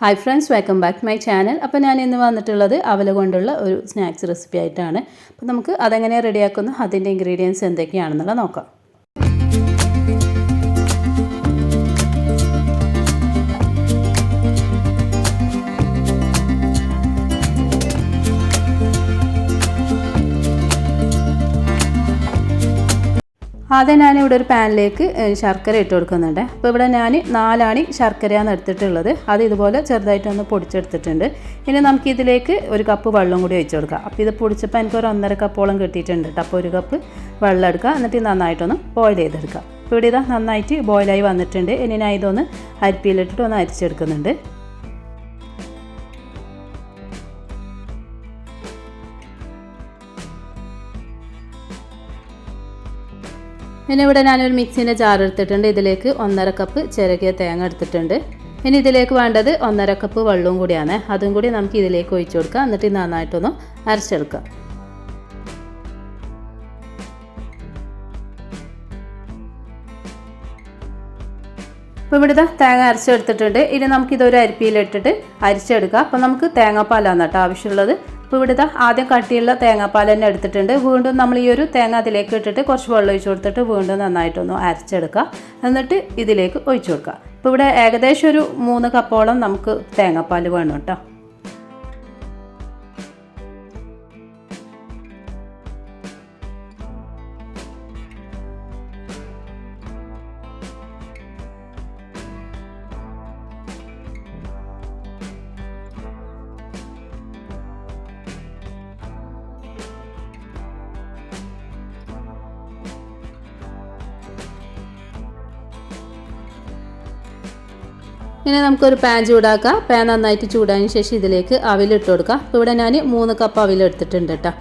Hi friends welcome back to my channel അപ്പോൾ ഞാൻ ഇന്ന് വന്നിട്ടുള്ളത് അവല കൊണ്ടുള്ള ഒരു സ്നാക്സ് റെസിപ്പി ആയിട്ടാണ്. അപ്പോൾ നമുക്ക് അതെങ്ങനെ റെഡിയാക്കുന്നു അതിന്റെ ഇൻഗ്രീഡിയൻസ് എന്തൊക്കെയാണെന്നുള്ളത് നോക്കാം. ആദ്യം ഞാൻ ഇവിടെ ഒരു പാനിലേക്ക് ശർക്കര ഇട്ട് കൊടുക്കുന്നുണ്ട്. അപ്പോൾ ഇവിടെ ഞാൻ നാലാണി ശർക്കരയാണ് എടുത്തിട്ടുള്ളത്. അത് ഇതുപോലെ ചെറുതായിട്ടൊന്ന് പൊടിച്ചെടുത്തിട്ടുണ്ട്. ഇനി നമുക്ക് ഇതിലേക്ക് ഒരു കപ്പ് വെള്ളം കൂടി ഒഴിച്ചു കൊടുക്കാം. അപ്പോൾ ഇത് പൊടിച്ചപ്പോൾ എനിക്ക് ഒരു ഒന്നര കപ്പോളം കിട്ടിയിട്ടുണ്ട് കേട്ടോ അപ്പോൾ ഒരു കപ്പ് വെള്ളം എടുക്കുക. എന്നിട്ട് നന്നായിട്ടൊന്ന് ബോയിൽ ചെയ്തെടുക്കുക. അപ്പോൾ ഇവിടെ ഇതാ നന്നായിട്ട് ബോയിലായി വന്നിട്ടുണ്ട്. ഇനി ഞാൻ ഇതൊന്ന് അരിപ്പിയിലിട്ടിട്ട് ഒന്ന് അരിച്ചെടുക്കുന്നുണ്ട്. ഇനി ഇവിടെ ഞാനൊരു മിക്സിന്റെ ജാർ എടുത്തിട്ടുണ്ട്. ഇതിലേക്ക് ഒന്നര കപ്പ് ചിരകിയ തേങ്ങ എടുത്തിട്ടുണ്ട്. ഇനി ഇതിലേക്ക് വേണ്ടത് ഒന്നര കപ്പ് വെള്ളവും കൂടിയാണ്. അതും കൂടി നമുക്ക് ഇതിലേക്ക് ഒഴിച്ചു കൊടുക്കാം. എന്നിട്ട് നന്നായിട്ടൊന്ന് അരച്ചെടുക്കാം. ഇപ്പോൾ ഇവിടുത്തെ തേങ്ങ അരച്ചെടുത്തിട്ടുണ്ട്. ഇനി നമുക്കിതൊരു അരിപ്പിയിലിട്ടിട്ട് അരിച്ചെടുക്കാം. അപ്പോൾ നമുക്ക് തേങ്ങാപ്പാലാണ് കേട്ടോ ആവശ്യമുള്ളത്. അപ്പോൾ ഇവിടുത്തെ ആദ്യം കട്ടിയുള്ള തേങ്ങാപ്പാൽ തന്നെ എടുത്തിട്ടുണ്ട്. വീണ്ടും നമ്മൾ ഈ ഒരു തേങ്ങ അതിലേക്ക് ഇട്ടിട്ട് കുറച്ച് വെള്ളം ഒഴിച്ചു കൊടുത്തിട്ട് വീണ്ടും നന്നായിട്ടൊന്ന് അരച്ചെടുക്കുക. എന്നിട്ട് ഇതിലേക്ക് ഒഴിച്ചു കൊടുക്കുക. അപ്പോൾ ഇവിടെ ഏകദേശം ഒരു മൂന്ന് കപ്പോളം നമുക്ക് തേങ്ങാപ്പാൽ വേണം കേട്ടോ ഇനി നമുക്കൊരു പാൻ ചൂടാക്കാം. പാൻ നന്നായിട്ട് ചൂടായതിന് ശേഷം ഇതിലേക്ക് അവിലിട്ട് കൊടുക്കാം. അപ്പോൾ ഇവിടെ ഞാൻ മൂന്ന് കപ്പ് അവിലെടുത്തിട്ടുണ്ട് കേട്ടോ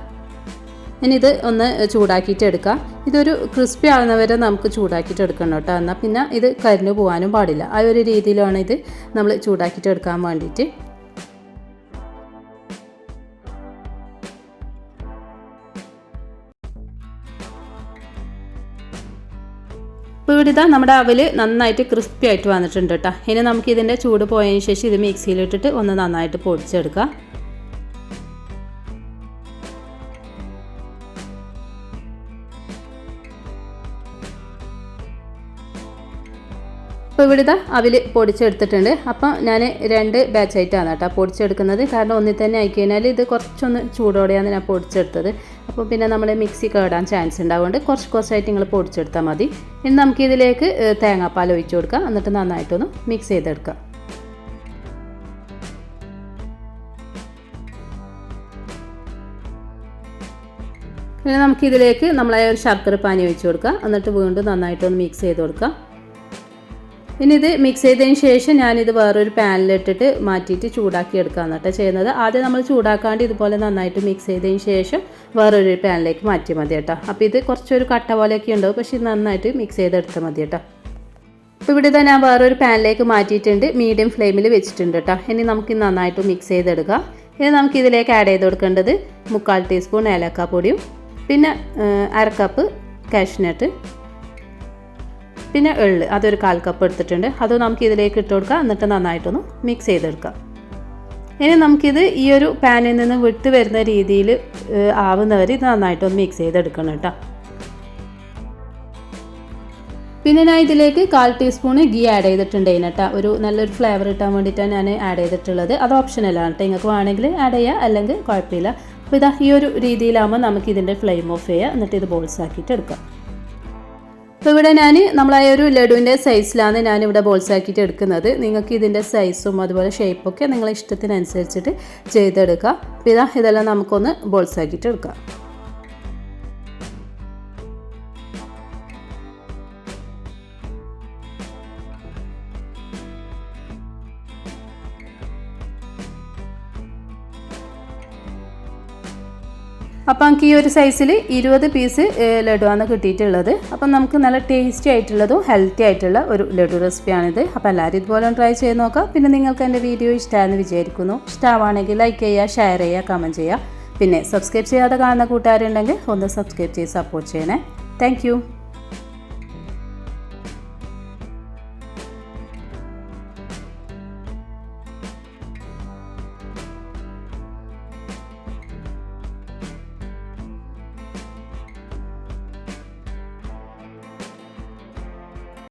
ഇനി ഇത് ഒന്ന് ചൂടാക്കിയിട്ട് എടുക്കാം. ഇതൊരു ക്രിസ്പി ആകുന്നവരെ നമുക്ക് ചൂടാക്കിയിട്ട് എടുക്കണം കേട്ടോ എന്നാൽ പിന്നെ ഇത് കരിഞ്ഞു പോകാനും പാടില്ല. ആ ഒരു രീതിയിലാണ് ഇത് നമ്മൾ ചൂടാക്കിയിട്ട് എടുക്കാൻ വേണ്ടിയിട്ട് ഇപ്പോൾ ഇതാ നമ്മുടെ അവൽ നന്നായിട്ട് ക്രിസ്പി ആയിട്ട് വന്നിട്ടുണ്ട് കേട്ടോ ഇനി നമുക്ക് ഇതിന്റെ ചൂട് പോയതിന് ശേഷം ഇത് മിക്സിയിലിട്ടിട്ട് ഒന്ന് നന്നായിട്ട് പൊടിച്ചെടുക്കാം. ഇപ്പോൾ ഇവിടെ ഇതാ അവിൽ പൊടിച്ചെടുത്തിട്ടുണ്ട്. അപ്പോൾ ഞാൻ രണ്ട് ബാച്ചായിട്ടാണ് കേട്ടോ പൊടിച്ചെടുക്കുന്നത്. കാരണം ഒന്നിൽ തന്നെ ആയി കഴിഞ്ഞാൽ ഇത് കുറച്ചൊന്ന് ചൂടോടെയാണ് ഞാൻ പൊടിച്ചെടുത്തത്. അപ്പോൾ പിന്നെ നമ്മൾ മിക്സി കേടാൻ ചാൻസ് ഉണ്ടാവുകൊണ്ട് കുറച്ച് കുറച്ചായിട്ട് നിങ്ങൾ പൊടിച്ചെടുത്താൽ മതി. ഇനി നമുക്ക് ഇതിലേക്ക് തേങ്ങാപ്പാൽ ഒഴിച്ചു കൊടുക്കാം. എന്നിട്ട് നന്നായിട്ടൊന്ന് മിക്സ് ചെയ്തെടുക്കാം. പിന്നെ നമുക്കിതിലേക്ക് നമ്മളെ ഒരു ശർക്കര പാനി ഒഴിച്ച് കൊടുക്കാം. എന്നിട്ട് വീണ്ടും നന്നായിട്ടൊന്ന് മിക്സ് ചെയ്ത് കൊടുക്കാം. ഇനി ഇത് മിക്സ് ചെയ്തതിന് ശേഷം ഞാനിത് വേറൊരു പാനിലിട്ടിട്ട് മാറ്റിയിട്ട് ചൂടാക്കി എടുക്കാമെന്ന് കേട്ടോ ചെയ്യുന്നത്. ആദ്യം നമ്മൾ ചൂടാക്കാണ്ട് ഇതുപോലെ നന്നായിട്ട് മിക്സ് ചെയ്തതിന് ശേഷം വേറൊരു പാനിലേക്ക് മാറ്റി മതി കേട്ടോ അപ്പോൾ ഇത് കുറച്ചൊരു കട്ട പോലെയൊക്കെ ഉണ്ടാവും. പക്ഷേ നന്നായിട്ട് മിക്സ് ചെയ്തെടുത്താൽ മതി കേട്ടോ അപ്പോൾ ഇവിടെ ഞാൻ വേറൊരു പാനിലേക്ക് മാറ്റിയിട്ടുണ്ട്. മീഡിയം ഫ്ലെയിമിൽ വെച്ചിട്ടുണ്ട് കേട്ടോ ഇനി നമുക്ക് നന്നായിട്ട് മിക്സ് ചെയ്തെടുക്കാം. ഇനി നമുക്ക് ഇതിലേക്ക് ആഡ് ചെയ്ത് കൊടുക്കേണ്ടത് മുക്കാൽ ടീസ്പൂൺ ഏലക്കാപ്പൊടിയും പിന്നെ അരക്കപ്പ് കാഷ്നട്ട് പിന്നെ എള്ള് അതൊരു കാൽ കപ്പ് എടുത്തിട്ടുണ്ട്. അത് നമുക്ക് ഇതിലേക്ക് ഇട്ട് കൊടുക്കാം. എന്നിട്ട് നന്നായിട്ടൊന്ന് മിക്സ് ചെയ്തെടുക്കാം. ഇനി നമുക്കിത് ഈ ഒരു പാനിൽ നിന്ന് വിട്ട് വരുന്ന രീതിയിൽ ആവുന്നവർ ഇത് നന്നായിട്ടൊന്ന് മിക്സ് ചെയ്തെടുക്കണം കേട്ടോ. പിന്നെ ഞാൻ ഇതിലേക്ക് കാൽ ടീസ്പൂൺ ഗീ ആഡ് ചെയ്തിട്ടുണ്ട് കേട്ടോ. ഒരു നല്ലൊരു ഫ്ലേവർ കിട്ടാൻ വേണ്ടിയിട്ടാണ് ഞാൻ ആഡ് ചെയ്തിട്ടുള്ളത്. അത് ഓപ്ഷനലാണ് കേട്ടോ. നിങ്ങൾക്ക് വേണമെങ്കിൽ ആഡ് ചെയ്യുക അല്ലെങ്കിൽ കുഴപ്പമില്ല. അപ്പോൾ ഇതാ ഈ ഒരു രീതിയിലാകുമ്പോൾ നമുക്ക് ഇതിന്റെ ഫ്ലെയിം ഓഫ് ചെയ്യുക എന്നിട്ട് ഇത് ബോൾസ് ആക്കിയിട്ട് എടുക്കാം. അപ്പോൾ ഇവിടെ ഞാൻ നമ്മളാ ഒരു ലഡുവിന്റെ സൈസിലാണ് ബോൾസ് ആക്കിയിട്ട് എടുക്കുന്നത്. നിങ്ങൾക്ക് ഇതിന്റെ സൈസും അതുപോലെ ഷേപ്പൊക്കെ നിങ്ങളെ ഇഷ്ടത്തിനനുസരിച്ചിട്ട് ചെയ്തെടുക്കുക അപ്പോൾ ഇതാ ഇതെല്ലാം നമുക്കൊന്ന് ബോൾസ് ആക്കിയിട്ട് എടുക്കാം. അപ്പോൾ നമുക്ക് ഈ ഒരു സൈസിൽ ഇരുപത് പീസ് ലഡുവാണ് കിട്ടിയിട്ടുള്ളത്. അപ്പം നമുക്ക് നല്ല ടേസ്റ്റി ആയിട്ടുള്ളതും ഹെൽത്തി ആയിട്ടുള്ള ഒരു ലഡു റെസിപ്പിയാണിത് അപ്പോൾ എല്ലാവരും ഇതുപോലെ ട്രൈ ചെയ്ത് നോക്കാം. പിന്നെ നിങ്ങൾക്ക് എന്റെ വീഡിയോ ഇഷ്ടമാണെന്ന് വിചാരിക്കുന്നു. ഇഷ്ടമാണെങ്കിൽ ലൈക്ക് ചെയ്യുക ഷെയർ ചെയ്യുക കമന്റ് ചെയ്യുക. പിന്നെ സബ്സ്ക്രൈബ് ചെയ്യാതെ കാണുന്ന കൂട്ടുകാരുണ്ടെങ്കിൽ ഒന്ന് സബ്സ്ക്രൈബ് ചെയ്ത് സപ്പോർട്ട് ചെയ്യണേ. താങ്ക്